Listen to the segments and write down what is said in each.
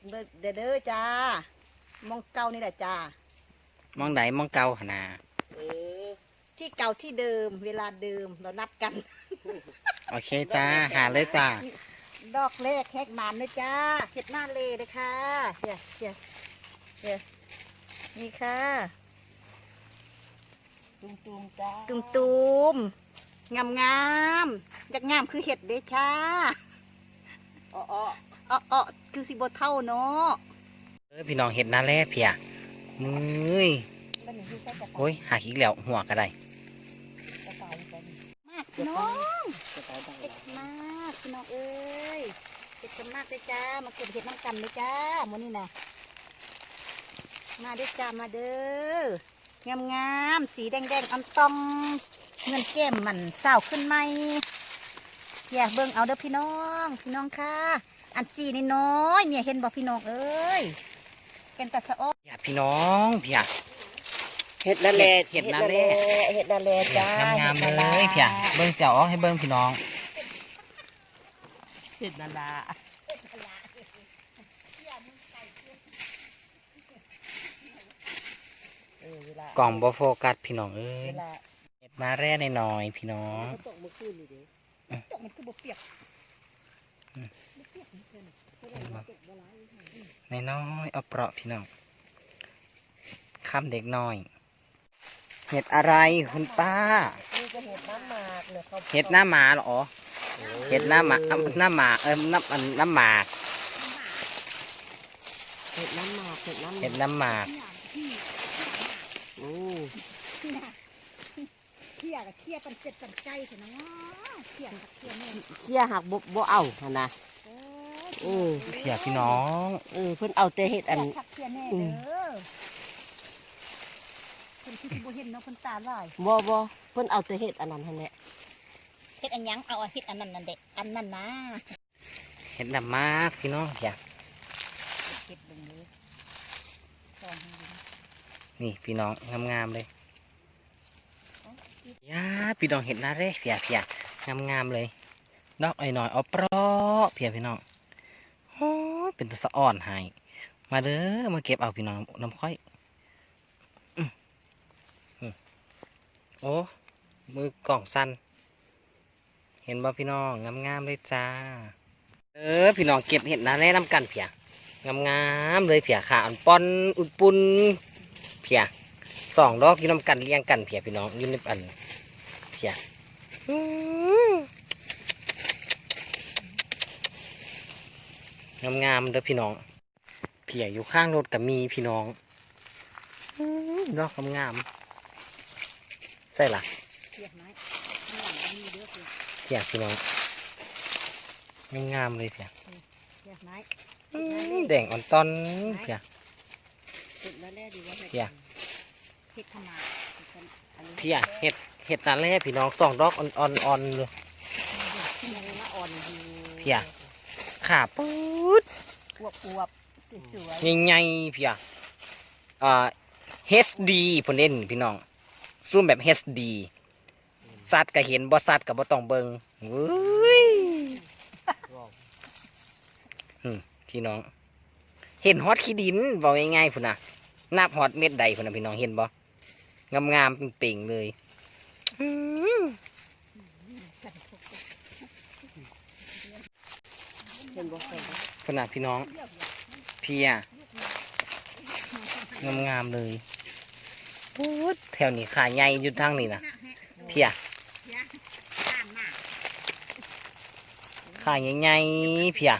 ดเด้อเด้อเด้อจ้ามองเก่านี่แหละจ้ามองไหนมองเก่าหนนาเออที่เก่าที่เดิม เวลาเดิมเรานัดกัน โอเคจ้าหาเลยจ้าดอกแรกแฮกมันเลยจ้าเห็ดหน้าเลเลยค่ะเดี๋ยวเดี๋ยวเดี๋ยวนี่ค่ะตุ้มตุ้มจ้าตุมตุมงามงามๆอยากงามคือเห็ดเด้ค่ะอ้อ อ้ออ้ออ้อคือสิบเท่าเนาะเออพี่น้องเห็ดหน้าแร่เพียมึยแล้วหนูดูใส่กระเป๋าโอ้ยหาอีกแล้วหัวก็ได้กระเป๋ากันมากพี่น้องกระเป๋าดังเห็ดมากพี่น้องเอ้ยเห็ดกันมากเลยจ้ามาเก็บเห็ดน้ำกันเลยจ้ามื้อนี้นะมาเด้อจ้ามาเด้องามงามๆสีแดงแดงๆอันตองเงินแก้มมันเศร้าขึ้นไหมอยากเบิ่งเอาเด้อพี่น้อง พี่น้องค่ะ อันจีนี่น้อยๆเนี่ยเห็นบ่พี่น้องเอ้ยเป็นตะสะอ้ออย่าพี่น้องเพียเห็ดนาแลเห็ดนาแล เห็ดนาแลจ้างามๆเลยเพียเบิ้งเจ้าออกให้เบิ้งพี่น้องเห็ดนาลาเออเวลากล่องบ่โฟกัสพี่น้องเอ้ยเวลาเห็ดหน้าแร่หน่อยๆพี่น้องเขาตกเมื่อคืนนี่เด้ตกมันคือบ่เปียกอืมบ่เปียกนี่ เพิ่นเห็นบ่น้อยๆเอาเปราะพี่น้องข้ามเด็กน้อย เห็ดอะไรคุณป้านี่ก็เห็ดน้ำหมากเลยเขาเห็ดหน้าหมาเหรอ เห็ดหน้าหมาอะหน้าหมาเออน้ำอันน้ำหมากเห็ดน้ำหมากเห็ดน้ำหเห็มากดน้ำหมากโอ้เที่ยกับเที่ยกันเป็ดกันไก่เถอะนะเที่ยกับเที่ยแม่เขี้ยหักบ่บ่เอาหั่นนะโอ้เออเพียพี่น้องเออเพิ่นเอาแต่เห็ดอันทักเที่ยแน่เด้อเพิ่นคือสิบ่เห็นเนาะเพิ่นตาลายบ่บ่เพิ่นเอาแต่เห็ดอันนั้นหั่นแหละเฮ็ดอันหยังเอาเฮ็ดอันนั้นนั่นเด็กอันนั้นนะเห็ดน้ำหมากพี่น้องเพียเฮ็ดเบิ่งเลยสองให้ดูนี่พี่น้องงามๆเลยยาพี่น้องเห็ดหน้าแร่เพียเพียงามๆเลยดอกไอ้หน่อยเอาเปราะเพียพี่น้องโอ้ย เป็นตะสะอ่อนให้มาเด้อมาเก็บเอาพี่น้องน้ำค่อยโอ้มือกล่องสั้นเห็นบ่พี่น้องงามๆเลยจ้าเออพี่น้องเก็บเห็ดน้าแร่น้ำกันเพียงามๆเลยเพียขาอันป้อนอุดปุนเพียสองดอกอยู่น้ำกันเลี้ยงกันเพียพี่น้องอยู่ในอันเพียอื้อ งามๆเด้อพี่น้องเพียอยู่ข้างรถกับมีพี่น้องอื้อดอกงามๆใส่ละเที่ยไม้ข้างหลังก็มีเด้อเพิ่นเพียพี่น้องงามๆเลยเพียเที่ยไม้อื้อแดงอ่อนตอนเพียเห็ดนาแลดีว่าเห็ดเหี้ยเฮ็ดขนาดอันนี้เพียเห็ดเห็ดนาแร่พี่น้องสองดอกอ่อนๆๆเลยที่มันละอ่อนอยู่เพีย ขาปื๊ดอวบอวบๆสวยใหญ่ๆเพียอ่า HD พนเด่นพี่น้อง ซูมแบบ HD สัตว์ก็เห็นบ่สัตว์ก็บ่ต้องเบิ่งเว้ยพี่น้อง เห็นฮอตขี้ดินบอกง่ายๆพุ่นน่ะนับฮอตเม็ดใดพุ่นน่ะพี่น้องเห็นบ่งามๆเป่งๆเลย อื้อเห็นบ่เห็นบ่พุ่นน่ะพี่น้อง เพียงามๆเลยพูดแถวนี้ขาใหญ่อยู่ทางนี้นะเพียขาใหญ่ๆเพีย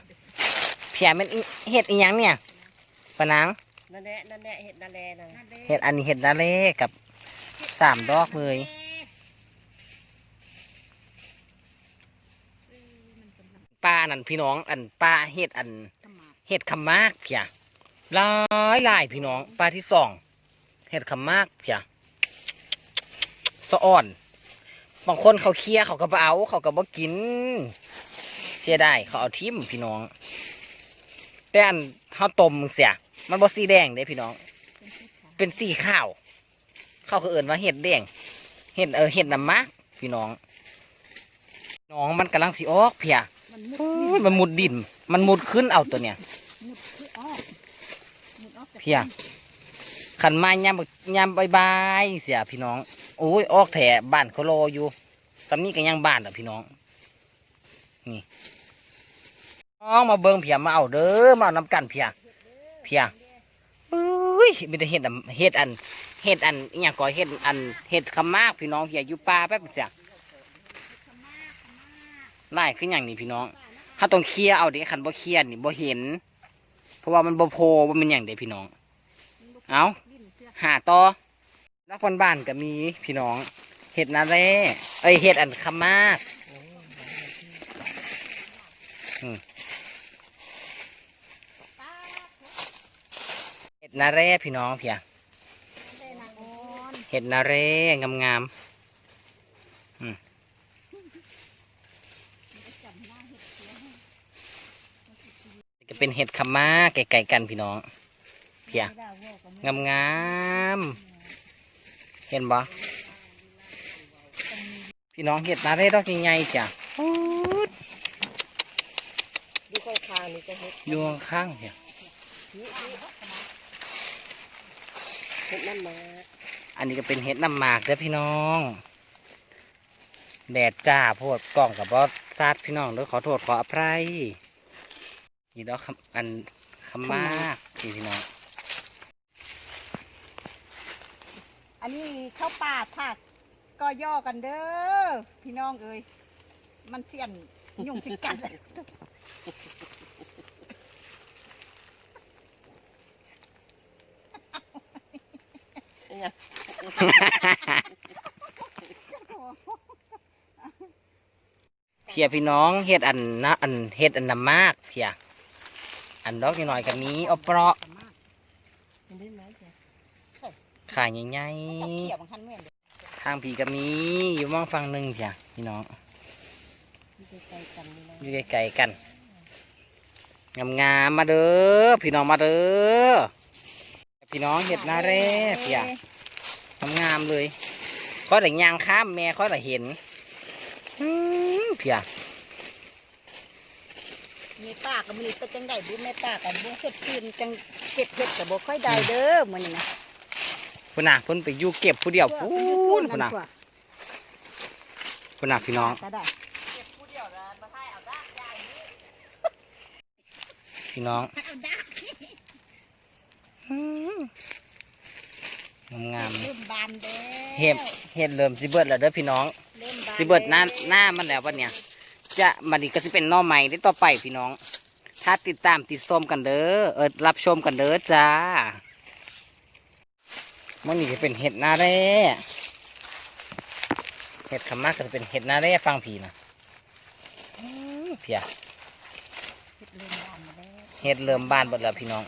เพียมันอิเห็ดอีหยังเนี่ยปะนางนั่นแหละนั่นแหละเห็ดนาแลนะเห็ดอันนี้เห็ดนาเล่กับสามดอกเลยปลา นั่นพี่น้อง อันปลาเห็ดอันเห็ดขมมากเพียหลายหลายพี่น้องปลาที่สองเห็ดขมมากเพียสะอ่อนบางคนเขาเคี้ยเขาก็บ่เอา เขาก็บ่กิน เสียดายเขาเอาทิมพี่น้อง แต่อันเขาต้มเสีย มันบ่สีแดงเด้พี่น้อง เป็นสีขาว เขาก็เอิ่นว่าเห็ดแดง เห็ดเออเห็ดน้ำมักพี่น้อง น้องมันกำลังสีออกเพียมันมุด โอ้ยมันมุดดิน มันมุดขึ้นเอาตัวเนี้ยมุดคืออ้อเพียขันมายามบักยามบายบายเสียพี่น้อง โอ้ยออกแถบ้านเขารออยู่สำนี้ก็ยังบ้านอะพี่น้อง นี่น้องมาเบิ่งเพียมาเอาเด้อมาเอาน้ำกันเพียเพียอุ้ยมีแต่เห็ดอันเห็ดอันเห็ดอันอหย่างก่อเห็ดอันเห็ดขมากพี่น้องเพียอยู่ป่าแป๊บเสีย ไล่ขึ้นอหย่างนี้พี่น้องถ้าต้องเคลียร์เอาเด็ขันบ่เคลียร์นี่บ่เห็น เพราะว่ามันบ่โพบ่เป็นอย่างเด็พี่น้อง เอาหาต่อรักคนบ้านก็มีพี่น้อง เห็ดนาแร่เอ้ยเห็ดอันคำมากเห็ดนาแร่พี่น้องเพียเห็ดนาแร่งามงาม จำหน้าเห็ดเสียให้ ๆก็ เป็นเห็ดคำมากไก่ๆกันพี่น้อง เพียไม่ได้เว่ากับงามงามๆเห็นบ่พี่น้องเห็ดนาแร่ดอกใหญ่ๆจ้ะดูข้างคางนี่จะเห็ดอยู่ข้างๆเพียนี่นี่เห็ดนั่นมาอันนี้ก็เป็นเห็ดน้ำหมากเด้อพี่น้องแดดจ้าโพดกล้องกับบอสซาดพี่น้องเด้อขอโทษขออภัย นี่ดอกคำอันคำมากนี่พี่น้องอันนี้เข้าป่าค่ะก็ย่อกันเด้อพี่น้องเอ้ยมันเสียนยุ่งสิกันเลยเนี่ยเพียพี่น้องเห็ดอันนะอันเห็ดอันน้ำมากเพีย อันดอกนิดหน่อยๆก็มีเอาเปราะขายใหญ่จับเขี่ยบางคันแม่นเด้อๆทางผีก็มีอยู่มองฟังหนึ่งเพียพี่น้องที่ใกล้ๆกันนี่นะอยู่ไกลๆกันงามๆมาเด้อพี่น้องมาเด้อพี่น้องเห็ดนาแร่เพียงามๆเลยค่อยแต่ยางข้ามแม่ค่อยแต่เห็นเพีย มีป้ากับมีเป็นจังไดบุแม่ป้ากับบุเฮ็ดคืนจังเก็บเฮ็ดกับบ่ค่อยได้เด้อมื้อนี้นะพุ่นน่ะพุ่นไปอยู่เก็บผู้เดียวพูนพุ่นน่ะกว่าพุ่นน่ะพี่น้องก็ได้พี่น้องเอาได้อืมงามเริ่มบานเด้อๆเห็ดเห็ดเริ่มสิเบิดแล้วเด้อพี่น้องเริ่มบานสิเบิดหน้าหน้ามันแล้ววันเนี้ย จะมันนี่ก็สิเป็นหน่อใหม่ได้ต่อไปพี่น้อง ถ้าติดตามติดชมกันเด้อเออรับชมกันเด้อจ้ามันนี่จะเป็นเห็ดนาแร่เห็ดขามากก็จะเป็นเห็ดนาแร่ฟังผีนะอืมเพียเฮ็ดเริ่มบานมาแล้วเห็ดเริ่มบานหมดแล้วพี่น้อง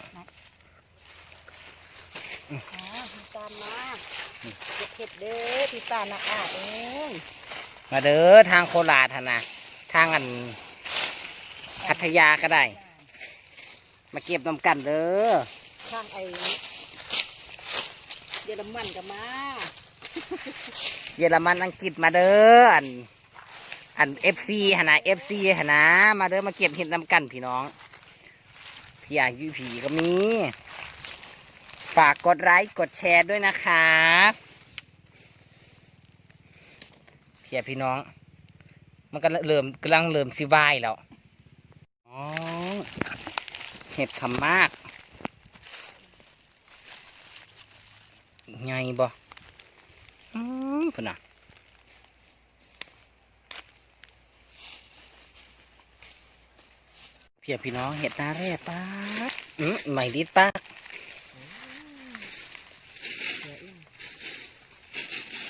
อ๋อพี่ตามมาเก็บเห็ดเด้อพี่ป้านะอาเองมาเด้อทางโคราชหั่นนะ ทางอันพัทยาก็ได้ มาเก็บน้ำกันเด้อข้างไอ้เยอรมันก็มา เยอรมันอังกฤษมาเด้ออันอันเอฟซีหนนะเอฟซีหนนะมาเด้อมาเก็บเห็ดน้ำกันพี่น้องพี่อายุผีก็มีฝากกดไลค์กดแชร์ด้วยนะคะเพียพี่น้อง มันก็เริ่มกำลังเริ่มสิวายแล้วอ๋อเห็ดขำมากไงบ่อืมพุ่นน่ะเพียพี่น้องเห็ดนาแร่ปาดอืมใหม่ดิดปาก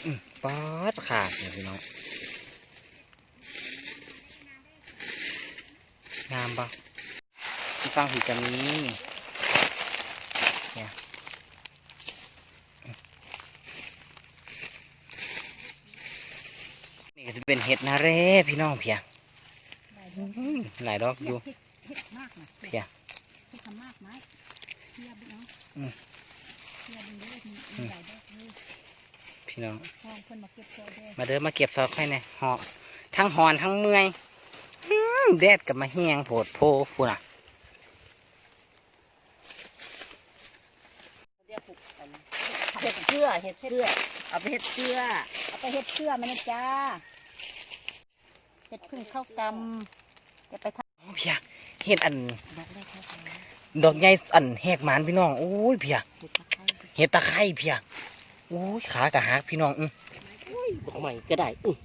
อืมปาดขาดเลยพี่น้อง งามปะที่ฟังผีจะมีเนี่ยอืมนี่ก็จะเป็นเห็ดนาแร่พี่น้องเพียอืมหลายดอกอยู่เฮ็ดเฮ็ดมากนะเพียเฮ็ดทำมากไหมเทียบเนาะอืมเทียบเด้อมีอืมหลายดอกเลยพี่น้องห้องเพิ่นมาเก็บซอยเด้อมาเด้อมาเก็บซอยค่อยแหน่หอทั้งหอนทั้งเมื่อยอื้อ แดดกับมาเฮียงโผดโพพูน่ะเสื้อเห็ดเสื้อเอาไปเห็ดเสื้อเอาไปเฮ็ดเสื้อมานะจ้าเฮ็ดพึ่งเข้ากำจะไปทอ๋อเพียเห็ดอันดอกได้แค่ไหนดอกใหญ่อันแหกหมานพี่น้องโอ้ยเพียเห็ดตะไคร้เห็ดตะไคร้เพียโอ้ยขากะหักพี่น้องอื้ออุ้ยบอกใหม่ก็ได้อื้อ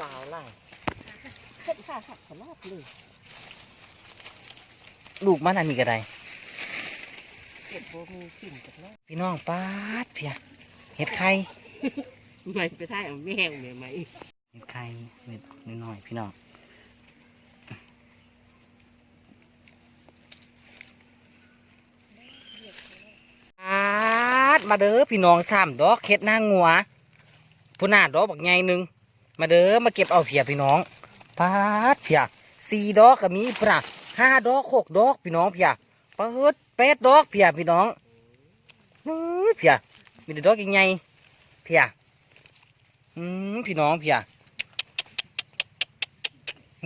ว้าวล่า งเห็ดขาหักตลอดเลยลูกมันอันนี้ก็ได้เห็ดโบมีกลิ่นจากแล้วพี่น้องป้าดเพียเห็ดไข่ไม่ไปท่ายเอาแมวเนี่ยไหมเห็ดไข่เม็ดน้อยๆพี่น้องป้าดมาเด้อพี่น้องสามดอกเห็ดหน้างัวผู้หน้าดอกบักใหญ่หนึ่งมาเด้อมาเก็บเอาเพียพี่น้อง ปาดเพียสี่ดอกก็มีปะห้าดอกหกดอกพี่น้องเพียเปิดแปดดอกเพียพี่น้องนู้เพียมีแต่ดอกใหญ่ๆเพียอืมพี่น้องเพี่อะ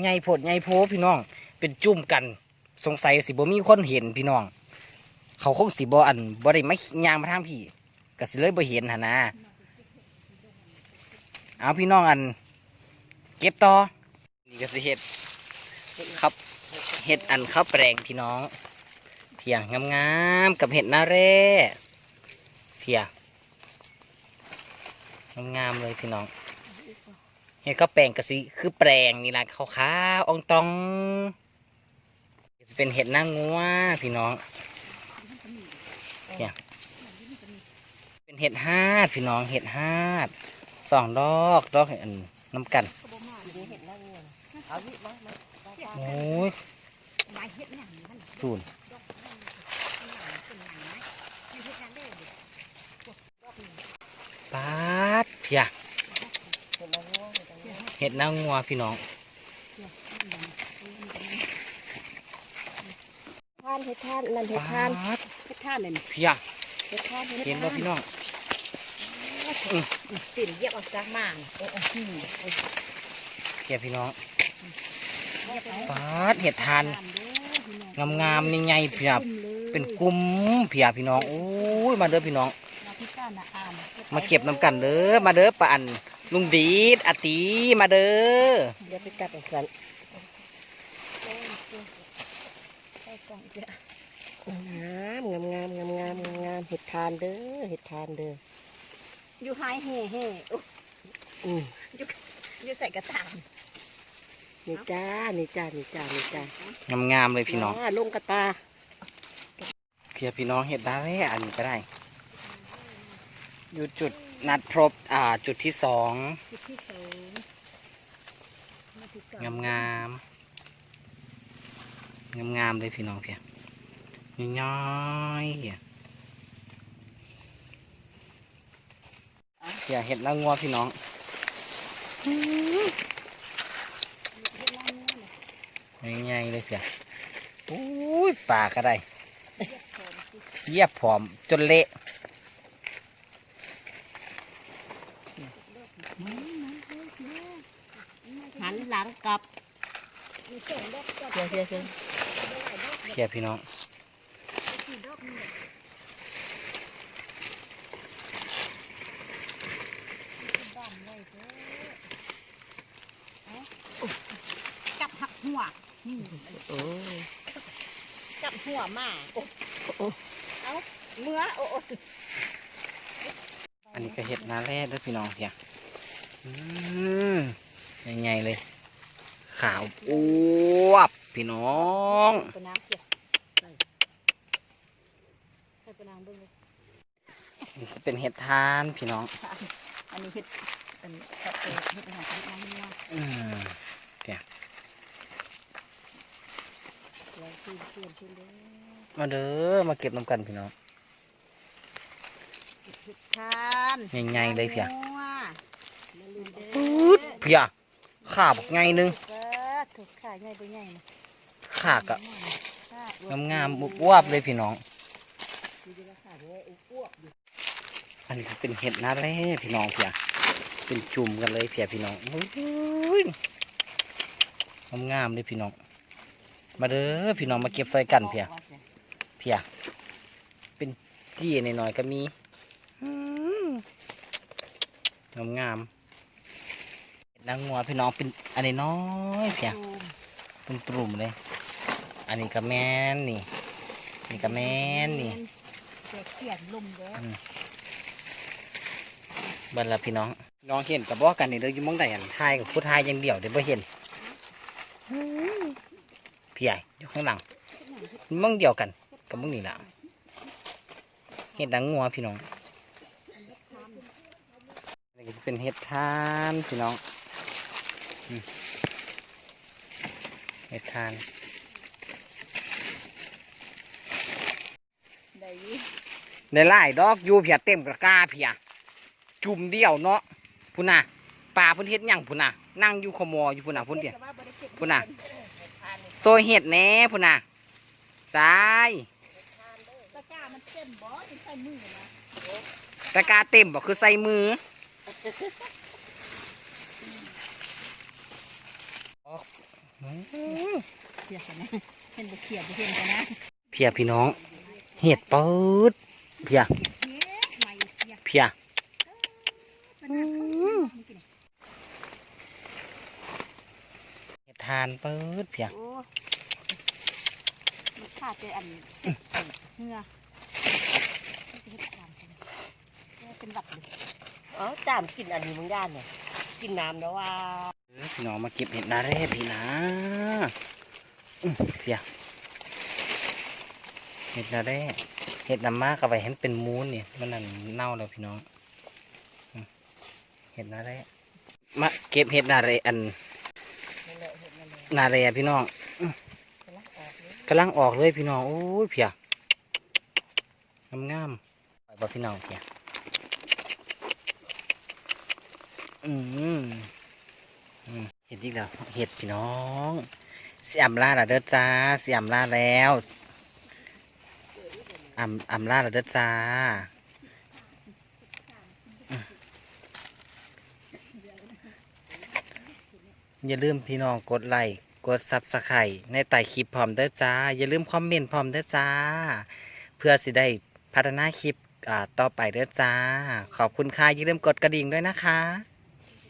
ไงผดไงโพพี่น้อง เป็นจุ่มกัน สงสัยสิบ่มีคนเห็นพี่น้อง เขาคงสิบ่อันบ่ได้ไม่ยางมาทางพี่ก็สิเลยบ่เห็นหนนะเอาพี่น้องอัน เก็บต่อ ก็สิเห็ดครับเห็ดอันข้าวแปลงพี่น้องเพียงงามๆกับเห็ดนาเร่เพียงามๆเลยพี่น้องเห็ดข้าวแปลงกสิคือแปลงนี่ละขาวๆอองตองเป็นเห็ดนางงัวพี่น้องเนี่ยเป็นเห็ดห้าดพี่น้องเห็ดห้าดสองดอกดอกอันน้ำกัน ทีนี้เห็ดหน้าเงิน เอาวิมามามามาโอ้ยำไม้เฮ็ดหยังมันสูนดอกมันเป็นหยังเป็นหยังนะไม่เฮ็ดนั่นเด้อเด็กพวกดอกนี่ปาดเพียเห็ดหน้าเงินเห็ดหน้าเงินเห็ดนางงัวพี่น้องท่านเห็ดท่านนั่นเห็ดปาท่านดเฮ็ดท่าเลยนี่เพียเห็ดท่านเห็นบ่พี่น้องติ่นเหยียบออกจากม่างโอ้โหเพียพี่น้องเหยียบเอา ปาดเห็ดทานตามเด้อพี่น้องงามๆนี่ไงเพียขึ้นเลยเป็นกลุ่มเพียพี่น้องโอ้ยมาเด้อพี่น้องมาพี่ก้าน่ะอ่านมาเก็บน้ำกันเด้อมาเด้อปะอันลุงดีดอาตีมาเด้อเดี๋ยวไปกัดอีกสันใส่กล่องเด้องามงามงามงามงามงามเห็ดทานเด้อเห็ดทานเด้ออยู่หายแห่แห่โอ้อืมอยู่ใส่กระถาง นี่จ้า นี่จ้า นี่จ้า นี่จ้างามๆเลยพี่น้องาลงกระตาเพียพี่น้องเห็ดได้อันนี้ก็ได้ อยู่จุดนัดพบอ่าจุดที่สองจุดที่สองมาที่สองงามงามงามงามๆเลยพี่น้องเพียน้อยๆเพียเพียเห็ดละงัวพี่น้อง ง่ายๆเลยเพียโอ้ยปลาก็ได้เหยียบผอมจนเละหันหลังกลับมีสองดอกก่อนเชียวเชียวเชียวหลายดอกเพียพี่น้อง สี่ดอกนี่แหละบ้านไว้เด้อเอาจับหักหัวนี่ โอ้ยจับหัวมาโอ้โอ้เอาเมื่อโอ้โอ้อันนี้ก็เห็ดนาแร่ด้วยพี่น้องเพียอืมใหญ่ๆเลย ขาวอวบพี่น้องปน้ำเกี่ยวใส่ใส่ปน้ำเบิ่งเลยนี่ก็เป็นเห็ดทานพี่น้อง อันนี้เห็ดเป็นกระเตยเห็ดอาหารเห็ดน้ำงัวอืมเราซื้อเปลี่ยนขึ้นเลย มาเด้อมาเก็บน้ำกันพี่น้องเห็ดทานใหญ่ๆเลยเพียงัวมาลืมเด้อปื๊ดเพียขาบไงนึงเด้อถูกขาใหญ่ไปใหญ่นะขากะขางามๆบุบวบเลยพี่น้องดูดิว่าขาเนี่ยอ้วกอยู่อันนี้ก็เป็นเห็ดนาแร่พี่น้องเพียเป็นจุ่มกันเลยเพียพี่น้องอุ้ยงามๆเลยพี่น้อง มาเด้อพี่น้องมาเก็บใส่กันเพียเพียเป็นจี้หน่อยๆก็มีอืมงามๆเห็ดนางงัวพี่น้องเป็นอันนี้น้อยเพียงตูมตุ่มๆเลย อันนี้ก็แม่นนี่นี่ก็แม่นนี่แตกเกลียดลมเด้อบันละพี่น้อง น้องเห็นกับบอกกันนี่เด้ออยู่หมองใดอันทายกับผู้ทายอย่างเดียวเดี๋ยวบ่เห็น พี่ใหญ่อยู่ข้างหลังมองเดียวกันกับมองนี่แหละเห็ดดังงัวพี่น้องนนี้ก็จะเป็นเห็ดทานพี่น้องเห็ดทานในไล่ดอกอยู่เพียเต็มกระกาเพียจุ่มเดียวเนาะพุ่นน่ะปลาพุ่นเฮ็ดยังพุ่นน่ะนั่งอยู่ขโมออยู่พุ่นน่ะพุ่นเดียวพุ่นน่ะ ยเห็ดแหน่พุ่นน่ะสายตะกร้ามันเต็มบ่ถึงใส่มือนะตะกร้าเต็มบอกคือใส่มืออืมเขียดกันนะเห็นบ่เขียดบ่เห็นกันนะเพียพี่น้อง เห็ดเปิดเพียเก็บเฮ็ดใหม่เขียดเพียมันน่าเข้าเมื่อกี้นี่ เห็ด ทานเปิดเพียโอ้มันขาดแต่อันเจ็บเหงื่อเฮ็ดตามกันแม่เป็นหวัดเลยเอ๋อจามกินอันนี้มึงย่านเนี่ย กินน้ำแล้วว่าเออพี่น้องมาเก็บเห็ดนาเร่พี่นะอื้อเพียเห็ดนาเร่เห็ดน้ำมากเอาไว้ให้มันเป็นมูนเนี่ยมันนั่นเน่าแล้วพี่น้องอืมเห็ดนาเร่มาเก็บเห็ดนาเร่อันนั่นแหละเห็ นนั่นแหละนาเร่พี่น้องกำลังออกเลยกำลังออกเลยพี่น้องโอ้ยเพียงามงามๆไปบ่พี่น้องเพียอืมอืมเห็ดอีกแล้วเห็ดพี่น้องเสียมลาและเด้อจ้าเสียมลาแล้วอ่ำอ่ำลาและเด้อจ้าอืม อย่าลืมพี่น้องกดไลค์กดซับสไครต์ในใต้คลิปพร้อมเด้อจ้า อย่าลืมคอมเมนต์พร้อมเด้อจ้า เพื่อสิได้พัฒนาคลิปอ่าต่อไปเด้อจ้า ขอบคุณค่ะอย่าลืมกดกระดิ่งด้วยนะคะ